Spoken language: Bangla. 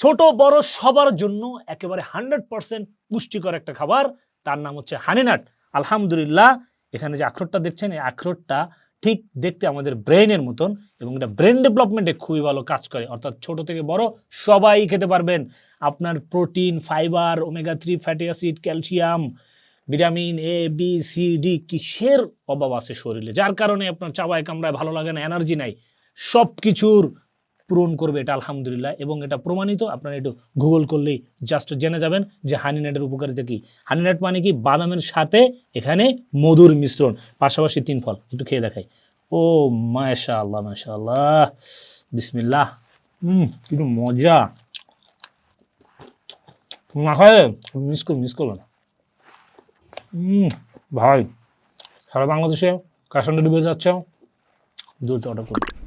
ছোট, বড় সবার জন্য একেবারে হান্ড্রেড পার্সেন্ট পুষ্টিকর একটা খাবার। তার নাম হচ্ছে হানিনাট। আলহামদুলিল্লাহ, এখানে যে আখরোটটা দেখছেন, এই আখরোটটা ঠিক দেখতে আমাদের ব্রেনের মতন এবং এটা ব্রেন ডেভেলপমেন্টে খুবই ভালো কাজ করে। অর্থাৎ ছোট থেকে বড় সবাই খেতে পারবেন। আপনার protein, fibre, omega three, fatty acid, calcium, vitamin A B C D কিসের অভাব আছে শরীরে? যার কারণে আপনার চাবায় কামড়ায় ভালো লাগে না, এনার্জি নাই। সব কিছুর পূরণ করবে, এটা আলহামদুলিল্লাহ। এবং এটা প্রমাণিত, আপনারা একটু গুগল করলেই জাস্ট জেনে যাবেন যে হানিনাটের উপকারিতা কি। হানিনাট মানে কি? বাদামের সাথে এখানে মধুর মিশ্রণ, পাশাপাশি তিন ফল। একটু খেয়ে দেখাই। ও মাশা আল্লাহ মাশা আল্লাহ বিসমিল্লাহ। হুম কিন্তু মজা। না খায় মিস করো মিস করবে না। হুম ভাই, সারা বাংলাদেশে কাশন ডেলিভারি যাচ্ছে। দ্রুত অর্ডার করুন